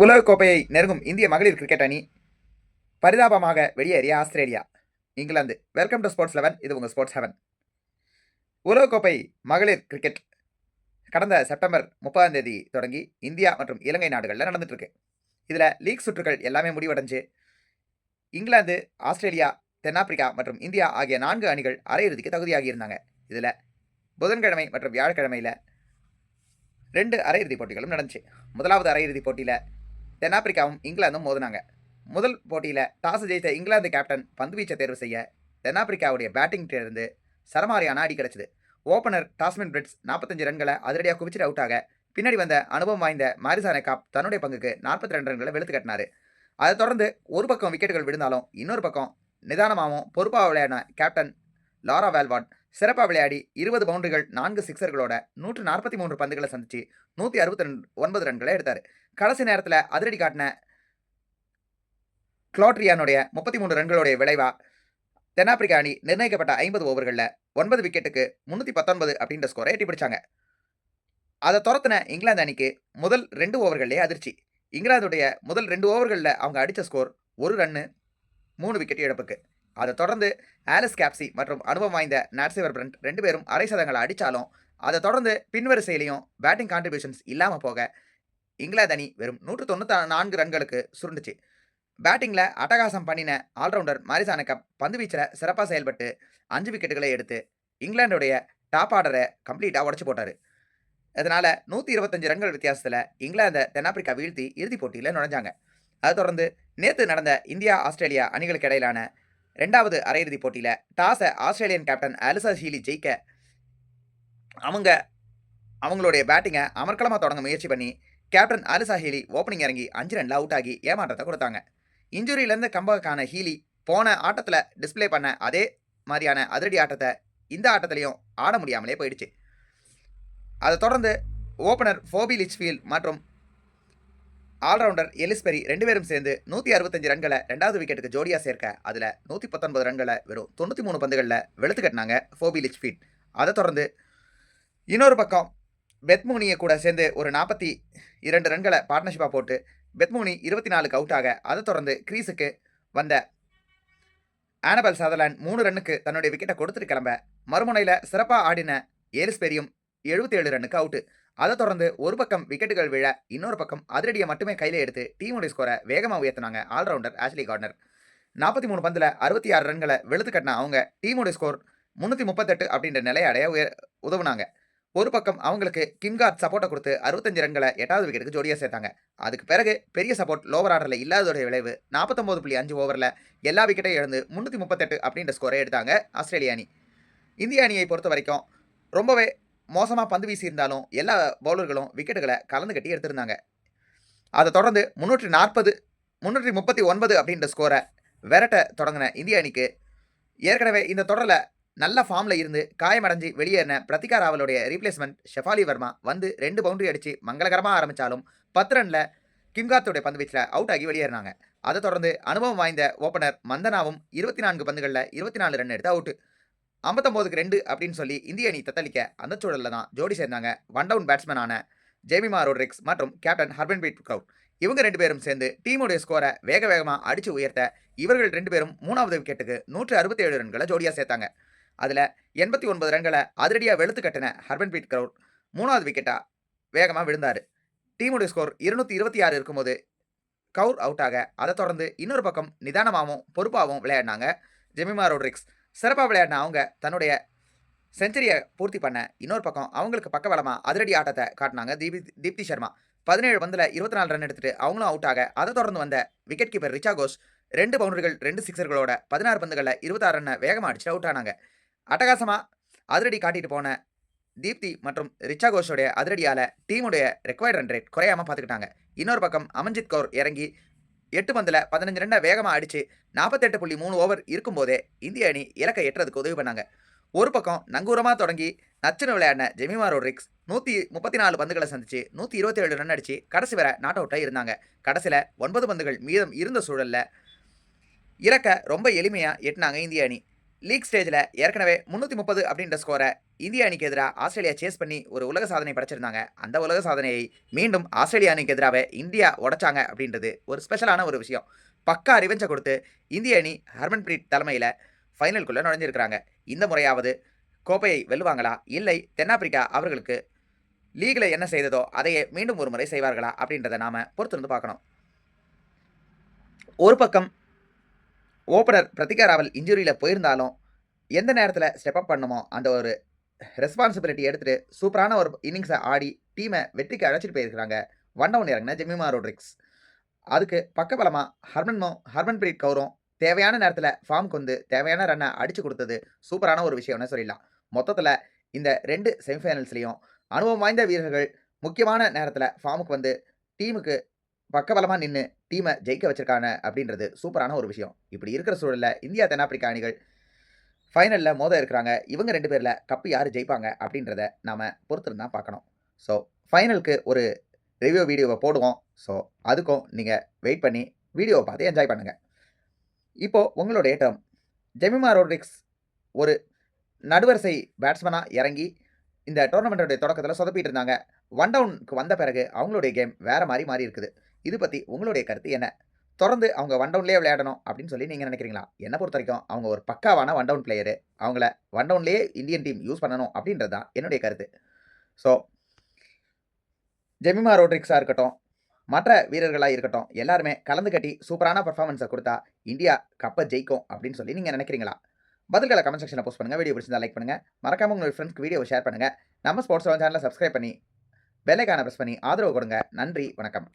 உலகக்கோப்பையை நெருங்கும் இந்திய மகளிர் கிரிக்கெட் அணி பரிதாபமாக வெளியேறிய Australia England. Welcome to sports eleven இது உங்கள் ஸ்போர்ட்ஸ் ஹெவன் உலகக்கோப்பை மகளிர் கிரிக்கெட் கடந்த செப்டம்பர் முப்பதாம் தேதி தொடங்கி இந்தியா மற்றும் இலங்கை நாடுகளில் நடந்துட்டுருக்கு. இதில் லீக் சுற்றுகள் எல்லாமே முடிவடைஞ்சு இங்கிலாந்து ஆஸ்திரேலியா தென்னாப்பிரிக்கா மற்றும் இந்தியா ஆகிய நான்கு அணிகள் அரையிறுதிக்கு தகுதியாகியிருந்தாங்க இதில் புதன்கிழமை மற்றும் வியாழக்கிழமையில் ரெண்டு அரையிறுதி போட்டிகளும் நடந்துச்சு. முதலாவது அரையிறுதி போட்டியில் தென்னாப்பிரிக்காவும் இங்கிலாந்தும் மோதினாங்க. முதல் போட்டியில் டாஸ் ஜெயித்த இங்கிலாந்து கேப்டன் பந்து வீச்சை தேர்வு செய்ய தென்னாப்பிரிக்காவுடைய பேட்டிங்கிட்டிருந்து சரமாரியான அடி கிடச்சிது. ஓப்பனர் டாஸ்மின் பிரிட்ஸ் நாற்பத்தஞ்சு ரன்களை அதிரடியாக குவிச்சிட்டு அவுட் ஆக பின்னாடி வந்த அனுபவம் வாய்ந்த மாரிசான காப் தன்னுடைய பங்குக்கு நாற்பத்தி ரெண்டு ரன்களை வெளுத்து கட்டினார். அதை தொடர்ந்து ஒரு பக்கம் விக்கெட்டுகள் விழுந்தாலும் இன்னொரு பக்கம் நிதானமாகவும் பொறுப்பாக விளையாடின கேப்டன் லாரா வேல்வான் சிறப்பாக விளையாடி இருபது பவுண்டரிகள் நான்கு சிக்ஸர்களோட நூற்று நாற்பத்தி மூன்று பந்துகளை சந்தித்து நூற்றி அறுபத்தி ஒன்பது ரன்களை எடுத்தார். கடைசி நேரத்தில் அதிரடி காட்டின கிளாட்ரியானுடைய முப்பத்தி மூணு ரன்களுடைய விளைவா தென்னாப்பிரிக்கா அணி நிர்ணயிக்கப்பட்ட ஐம்பது ஓவர்களில் ஒன்பது விக்கெட்டுக்கு முந்நூற்றி பத்தொன்பது அப்படின்ற ஸ்கோரை எட்டி பிடிச்சாங்க. அதை துரத்தின இங்கிலாந்து அணிக்கு முதல் ரெண்டு ஓவர்கள்லேயே அதிர்ச்சி. இங்கிலாந்துடைய முதல் ரெண்டு ஓவர்களில் அவங்க அடித்த ஸ்கோர் ஒரு ரன்னு மூணு விக்கெட் இழப்புக்கு. அதை தொடர்ந்து ஆலிஸ் கேப்சி மற்றும் அனுபவம் வாய்ந்த நாட்சிவர் பிரண்ட் ரெண்டு பேரும் அரை சதங்களை அடித்தாலும் அதை தொடர்ந்து பின்வரிசையிலையும் பேட்டிங் கான்ட்ரிபியூஷன்ஸ் இல்லாமல் போக இங்கிலாந்து அணி வெறும் நூற்று தொண்ணூற்றி நான்கு ரன்களுக்கு சுருண்டுச்சு. பேட்டிங்கில் அட்டகாசம் பண்ணின ஆல்ரவுண்டர் மாரிசான கப் பந்து வீச்சில் சிறப்பாக செயல்பட்டு அஞ்சு விக்கெட்டுகளை எடுத்து இங்கிலாந்துடைய டாப் ஆர்டரை கம்ப்ளீட்டாக உடச்சி போட்டார். அதனால் நூற்றி இருபத்தஞ்சு ரன்கள் வித்தியாசத்தில் இங்கிலாந்தை தென்னாப்பிரிக்கா வீழ்த்தி இறுதிப் போட்டியில் நுழைஞ்சாங்க. அதை தொடர்ந்து நேற்று நடந்த இந்தியா ஆஸ்திரேலியா அணிகளுக்கு இடையிலான ரெண்டாவது அரையிறுதிப் போட்டியில் டாஸை ஆஸ்திரேலியன் கேப்டன் அலிசா ஷீலி ஜெயிக்க அவங்க அவங்களுடைய பேட்டிங்கை அமர்க்கலமாக தொடங்க முயற்சி பண்ணி கேப்டன் அலிசா ஹீலி ஓப்பனிங் இறங்கி அஞ்சு ரனில் அவுட் ஆகி ஏமாற்றத்தை கொடுத்தாங்க. இன்ஜுரியிலேருந்து கம்பக்கான ஹீலி போன ஆட்டத்தில் டிஸ்ப்ளே பண்ண அதே மாதிரியான அதிரடி ஆட்டத்தை இந்த ஆட்டத்திலையும் ஆட முடியாமலே போயிடுச்சு. அதை தொடர்ந்து ஓப்பனர் ஃபோபி லிச்ஃபீல்ட் மற்றும் ஆல்ரவுண்டர் எலிஸ்பெரி ரெண்டு பேரும் சேர்ந்து நூற்றி அறுபத்தஞ்சு ரன்களை ரெண்டாவது விக்கெட்டுக்கு ஜோடியாக சேர்க்க அதில் நூற்றி பத்தொன்பது ரன்களை வெறும் தொண்ணூற்றி மூணு பந்துகளில் வெளுத்து கட்டினாங்க ஃபோபி லிச்ஃபீல்ட் அதை தொடர்ந்து இன்னொரு பக்கம் பெத்மோனியை கூட சேர்ந்து ஒரு நாற்பத்தி இரண்டு ரன்களை பார்ட்னர்ஷிப்பாக போட்டு பெத்மோனி இருபத்தி நாலுக்கு அவுட் ஆக அதை தொடர்ந்து கிரீஸுக்கு வந்த ஆனபல் சதர்லாண்ட் மூணு ரன்னுக்கு தன்னுடைய விக்கெட்டை கொடுத்துட்டு கிளம்ப மறுமுனையில் சிறப்பாக ஆடின ஏலிஸ்பெரியும் எழுபத்தி ஏழு ரன்னுக்கு அவுட்டு அதை தொடர்ந்து ஒரு பக்கம் விக்கெட்டுகள் விழ இன்னொரு பக்கம் அதிரடியை மட்டுமே கையில் எடுத்து டீமுடைய ஸ்கோரை வேகமாக உயர்த்தினாங்க ஆல்ரவுண்டர் ஆஷ்லி கார்னர் நாற்பத்தி மூணு பந்தில் அறுபத்தி ஆறு ரன்களை வெளுத்து கட்டின அவங்க டீமுடைய ஸ்கோர் முந்நூற்றி முப்பத்தெட்டு அப்படின்ற நிலையை அடைய உயர் உதவுனாங்க. ஒரு பக்கம் அவங்களுக்கு கிம்கார்ட் சப்போர்ட்டை கொடுத்து அறுபத்தஞ்சு ரன்களை எட்டாவது விக்கெட்டுக்கு ஜோடியாக சேர்த்தாங்க. அதுக்கு பிறகு பெரிய சப்போர்ட் லோவர் ஆர்டரில் இல்லாததோடைய விளைவு நாற்பத்தொம்போது புள்ளி அஞ்சு ஓவரில் எல்லா விக்கெட்டையும் இழந்து முந்நூற்றி முப்பத்தெட்டு அப்படின்ற ஸ்கோரை எடுத்தாங்க ஆஸ்திரேலிய அணி. இந்திய அணியை பொறுத்த வரைக்கும் ரொம்பவே மோசமாக பந்து வீசியிருந்தாலும் எல்லா பவுலர்களும் விக்கெட்டுகளை கலந்து கட்டி எடுத்திருந்தாங்க. அதை தொடர்ந்து முந்நூற்றி நாற்பது முந்நூற்றி முப்பத்தி ஒன்பது அப்படின்ற ஸ்கோரை விரட்ட தொடங்கின இந்திய அணிக்கு ஏற்கனவே இந்த தொடரில் நல்ல ஃபார்மில் இருந்து காயமடைஞ்சு வெளியேறின பிரதிகா ராவலுடைய ரீப்ளேஸ்மெண்ட் ஷெஃபாலி வர்மா வந்து ரெண்டு பவுண்டரி அடித்து மங்களகரமாக ஆரம்பித்தாலும் பத்து ரனில் கிம்காத்துடைய பந்து வீச்சில் அவுட் ஆகி வெளியேறினாங்க. அதை தொடர்ந்து அனுபவம் வாய்ந்த ஓப்பனர் மந்தனாவும் இருபத்தி நான்கு பந்துகளில் இருபத்தி நாலு ரன் எடுத்து அவுட்டு ஐம்பத்தொம்போதுக்கு ரெண்டு அப்படின்னு சொல்லி இந்திய அணி தத்தளிக்க அந்த சூழலில் தான் ஜோடி சேர்ந்தாங்க ஒன் டவுன் பேட்ஸ்மேனான ஜேமிமா ரோட்ரிக்ஸ் மற்றும் கேப்டன் ஹர்பன்பீட் கவுர். இவங்க ரெண்டு பேரும் சேர்ந்து டீமுடைய ஸ்கோரை வேக வேகமாக அடித்து உயர்த்த இவர்கள் ரெண்டு பேரும் மூணாவது விக்கெட்டுக்கு நூற்று அறுபத்தி ஏழு ரன்களை ஜோடியாக சேர்த்தாங்க. அதில் எண்பத்தி ஒன்பது ரன்களை அதிரடியாக வெளுத்து கட்டின ஹர்பன்பீட் கவுர் மூணாவது விக்கெட்டாக வேகமாக விழுந்தார். டீமுடைய ஸ்கோர் இருநூற்றி இருபத்தி ஆறு இருக்கும்போது கவுர் அவுட் ஆக அதை தொடர்ந்து இன்னொரு பக்கம் நிதானமாகவும் பொறுப்பாகவும் விளையாடினாங்க ஜெமிமா ரோட்ரிக்ஸ். சிறப்பாக விளையாடின அவங்க தன்னுடைய செஞ்சுரியை பூர்த்தி பண்ண இன்னொரு பக்கம் அவங்களுக்கு பக்கபலமாக அதிரடி ஆட்டத்தை காட்டினாங்க தீபி தீப்தி சர்மா. பதினேழு பந்தில் இருபத்தி நாலு ரன் எடுத்துட்டு அவங்களும் அவுட் ஆக அதை தொடர்ந்து வந்த விக்கெட் கீப்பர் ரிச்சா கோஷ் ரெண்டு பவுண்டரிகள் ரெண்டு சிக்ஸர்களோட பதினாறு பந்துகளில் இருபத்தாறு ரன்னை வேகமாக அடிச்சு அவுட் ஆனாங்க. அட்டகாசமாக அதிரடி காட்டிட்டு போன தீப்தி மற்றும் ரிச்சா கோஷோடைய அதிரடியால் டீமுடைய ரெக்வயர்ட் ரன் ரேட் குறையாமல் பார்த்துக்கிட்டாங்க இன்னொரு பக்கம் அமன்ஜித் கவுர் இறங்கி எட்டு பந்தில் பதினஞ்சு ரெண்டை வேகமாக அடித்து நாற்பத்தெட்டு புள்ளி மூணு ஓவர் இருக்கும்போதே இந்திய அணி இலக்கை எட்டுறதுக்கு உதவி பண்ணாங்க. ஒரு பக்கம் நங்கூரமாக தொடங்கி நச்சுன்னு விளையாடின ஜெமிமா ரோட்ரிக்ஸ் நூற்றி முப்பத்தி நாலு பந்துகளை சந்திச்சு நூற்றி இருபத்தி ஏழு ரன் அடித்து கடைசி வரை நாட் அவுட்டாக இருந்தாங்க. கடைசியில் ஒன்பது பந்துகள் மீதம் இருந்த சூழலில் இறக்க ரொம்ப எளிமையாக எட்டினாங்க இந்திய அணி. லீக் ஸ்டேஜில் ஏற்கனவே முந்நூற்றி முப்பது அப்படின்ற ஸ்கோரை இந்திய அணிக்கு எதிராக ஆஸ்திரேலியா சேஸ் பண்ணி ஒரு உலக சாதனை படைச்சிருந்தாங்க. அந்த உலக சாதனையை மீண்டும் ஆஸ்திரேலியா அணிக்கு எதிராக இந்தியா உடைச்சாங்க அப்படின்றது ஒரு ஸ்பெஷலான ஒரு விஷயம். பக்கா ரிவெஞ்சை கொடுத்து இந்திய அணி ஹர்மன்பிரீத் தலைமையில் ஃபைனலுக்குள்ளே நுழைஞ்சிருக்கிறாங்க. இந்த முறையாவது கோப்பையை வெல்லுவாங்களா? இல்லை தென்னாப்பிரிக்கா அவர்களுக்கு லீகில் என்ன செய்ததோ அதையே மீண்டும் ஒரு முறை செய்வார்களா அப்படின்றத நாம் பொறுத்திருந்து பார்க்கணும். ஒரு பக்கம் ஓப்பனர் பிரதிகா ராவல் இன்ஜுரியில் போயிருந்தாலும் எந்த நேரத்தில் ஸ்டெப் அப் பண்ணுமோ அந்த ஒரு ரெஸ்பான்சிபிலிட்டி எடுத்துகிட்டு சூப்பரான ஒரு இன்னிங்ஸை ஆடி டீமை வெற்றிக்கு அழைச்சிட்டு போயிருக்கிறாங்க. ஒன் டவுன் இறங்கின ஜெமிமா ரோட்ரிக்ஸ். அதுக்கு பக்கபலமாக ஹர்மன்மோ ஹர்மன்பிரீத் கௌரும் தேவையான நேரத்தில் ஃபார்முக்கு வந்து தேவையான ரன்னை அடித்து கொடுத்தது சூப்பரான ஒரு விஷயம்னு சொல்லிடலாம் மொத்தத்தில் இந்த ரெண்டு செமிஃபைனல்ஸ்லேயும் அனுபவம் வாய்ந்த வீரர்கள் முக்கியமான நேரத்தில் ஃபார்முக்கு வந்து டீமுக்கு பக்கபலமாக நின்று டீமை ஜெயிக்க வச்சிருக்காங்க அப்படின்றது சூப்பரான ஒரு விஷயம். இப்படி இருக்கிற சூழலில் இந்தியா தென்னாப்பிரிக்கா அணிகள் ஃபைனலில் மோத இருக்கிறாங்க. இவங்க ரெண்டு பேரில் கப்பு யார் ஜெயிப்பாங்க அப்படின்றத நாம் பொறுத்திருந்தான் பார்க்கணும். ஸோ ஃபைனலுக்கு ஒரு ரிவ்யூ வீடியோவை போடுவோம். ஸோ அதுக்கும் நீங்கள் வெயிட் பண்ணி வீடியோவை பார்த்து என்ஜாய் பண்ணுங்கள் இப்போது உங்களுடைய டேர்ம் ஜெமிமா ரோட்ரிக்ஸ் ஒரு நடுவரிசை பேட்ஸ்மனாக இறங்கி இந்த டோர்னமெண்ட்டோடைய தொடக்கத்தில் சொதப்பிட்டு இருந்தாங்க. ஒன் டவுனுக்கு வந்த பிறகு அவங்களுடைய கேம் வேறு மாதிரி மாறி இருக்குது. இது பற்றி உங்களுடைய கருத்து என்ன? தொடர்ந்து அவங்க ஒன் டவுன்லேயே விளையாடணும் அப்படின்னு சொல்லி நீங்கள் நினைக்கிறீங்களா? என்னை பொறுத்த வரைக்கும் அவங்க ஒரு பக்காவான ஒன் டவுன் பிளேயரு அவங்கள ஒன் டவுன்லேயே இந்தியன் டீம் யூஸ் பண்ணணும் அப்படின்றது தான் என்னுடைய கருத்து. ஸோ ஜெமிமா ரோட்ரிக்ஸாக இருக்கட்டும் மற்ற வீரர்களாக இருக்கட்டும் எல்லாருமே கலந்து கட்டி சூப்பரான பர்ஃபார்மன்ஸை கொடுத்தா இந்தியா கப்பை ஜெயிக்கும் அப்படின்னு சொல்லி நீங்கள் நினைக்கிறீங்களா? பதில்களை கமெண்ட் செக்ஷனில் போஸ்ட் பண்ணுங்கள் வீடியோ பிடிச்சிருந்தா லைக் பண்ணுங்கள் மறக்காம உங்கள் ஃப்ரெண்ட்ஸ்க்கு வீடியோ ஷேர் பண்ணுங்கள் நம்ம ஸ்போர்ட்ஸ் சேனலை சப்ஸ்கிரைப் பண்ணி பெல்லைக்கான ப்ரெஸ் பண்ணி ஆதரவு கொடுங்க. நன்றி வணக்கம்.